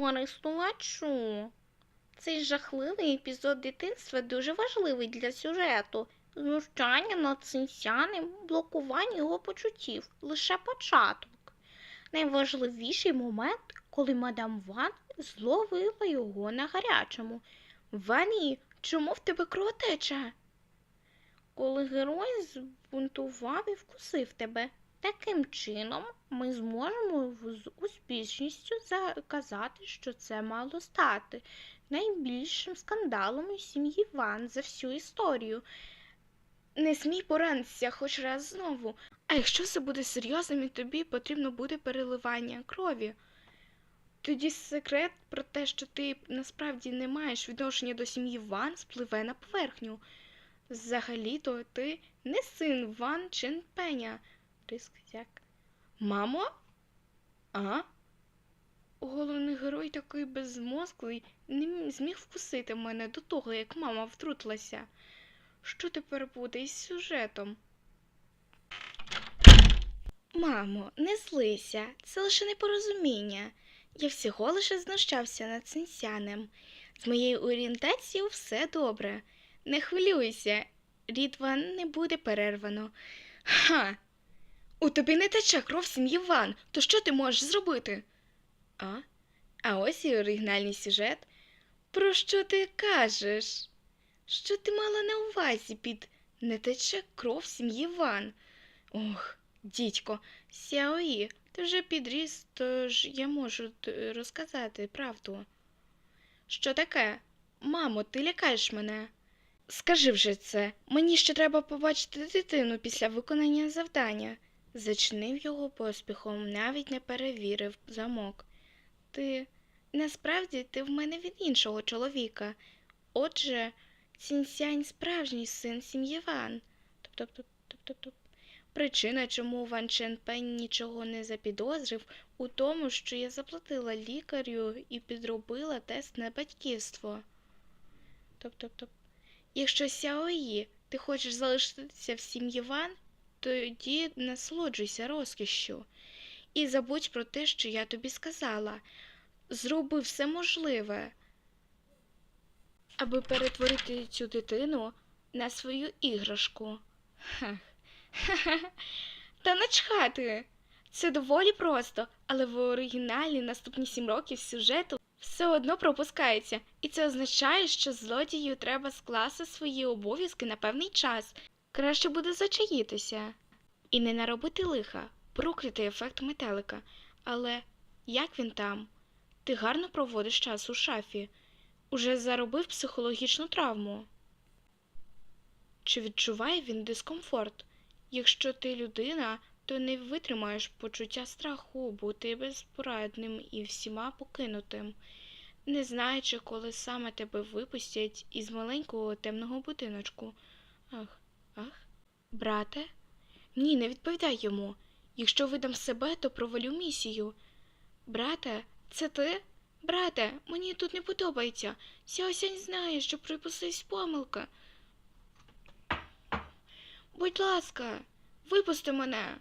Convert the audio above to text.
користувачу. Цей жахливий епізод дитинства дуже важливий для сюжету. Знущання над синсяним, блокування його почуттів лише початок. Найважливіший момент, коли мадам Ван зловила його на гарячому. Вані, чому в тебе кровотеча? Коли герой збунтував і вкусив тебе. Таким чином, ми зможемо з успішністю заказати, що це мало стати найбільшим скандалом у сім'ї Ван за всю історію. Не смій поранитися хоч раз знову. А якщо це буде серйозним і тобі потрібно буде переливання крові. Тоді секрет про те, що ти насправді не маєш відношення до сім'ї Ван, спливе на поверхню. Взагалі-то ти не син Ван Ченпеня. Риск як. Мамо? А? Головний герой такий безмозглий не зміг вкусити мене до того, як мама втрутилася. Що тепер буде із сюжетом? Мамо, не злися, це лише непорозуміння. Я всього лише знущався над сенсянем. З моєю орієнтацією все добре. Не хвилюйся, рід Ван не буде перервано. Ха! У тобі не тече кров сім'ї Ван, то що ти можеш зробити? А? А ось і оригінальний сюжет. Про що ти кажеш? Що ти мала на увазі під не тече кров сім'ї Ван? Ох, дідько, Сяої, ти вже підріс, тож я можу розказати правду. Що таке? Мамо, ти лякаєш мене. Скажи вже це, мені ще треба побачити дитину після виконання завдання. Зачинив його поспіхом, навіть не перевірив замок. Ти насправді ти в мене від іншого чоловіка. Отже, Цінсянь справжній син сім'ї Ван. Причина, чому Ван Ченпень нічого не запідозрив, у тому, що я заплатила лікарю і підробила тест на батьківство. Топ-топ-топ. Якщо Сяої, ти хочеш залишитися в сім'ї Ван, тоді насолоджуйся розкішшю. І забудь про те, що я тобі сказала. Зроби все можливе, аби перетворити цю дитину на свою іграшку. Хех. Ха-ха. Та начхати. Це доволі просто, але в оригіналі наступні сім років сюжету все одно пропускається, і це означає, що злодію треба скласти свої обов'язки на певний час. Краще буде зачаїтися. І не наробити лиха, прокляти ефект метелика. Але як він там? Ти гарно проводиш час у шафі. Уже заробив психологічну травму. Чи відчуває він дискомфорт? Якщо ти людина, то не витримаєш почуття страху бути безпорадним і всіма покинутим, не знаючи, коли саме тебе випустять із маленького темного будиночку. Ах, брате? Ні, не відповідай йому. Якщо видам себе, то провалю місію. Брате, це ти? Брате, мені тут не подобається. Вся осянь знає, що припустився помилка. Будь ласка, випусти мене.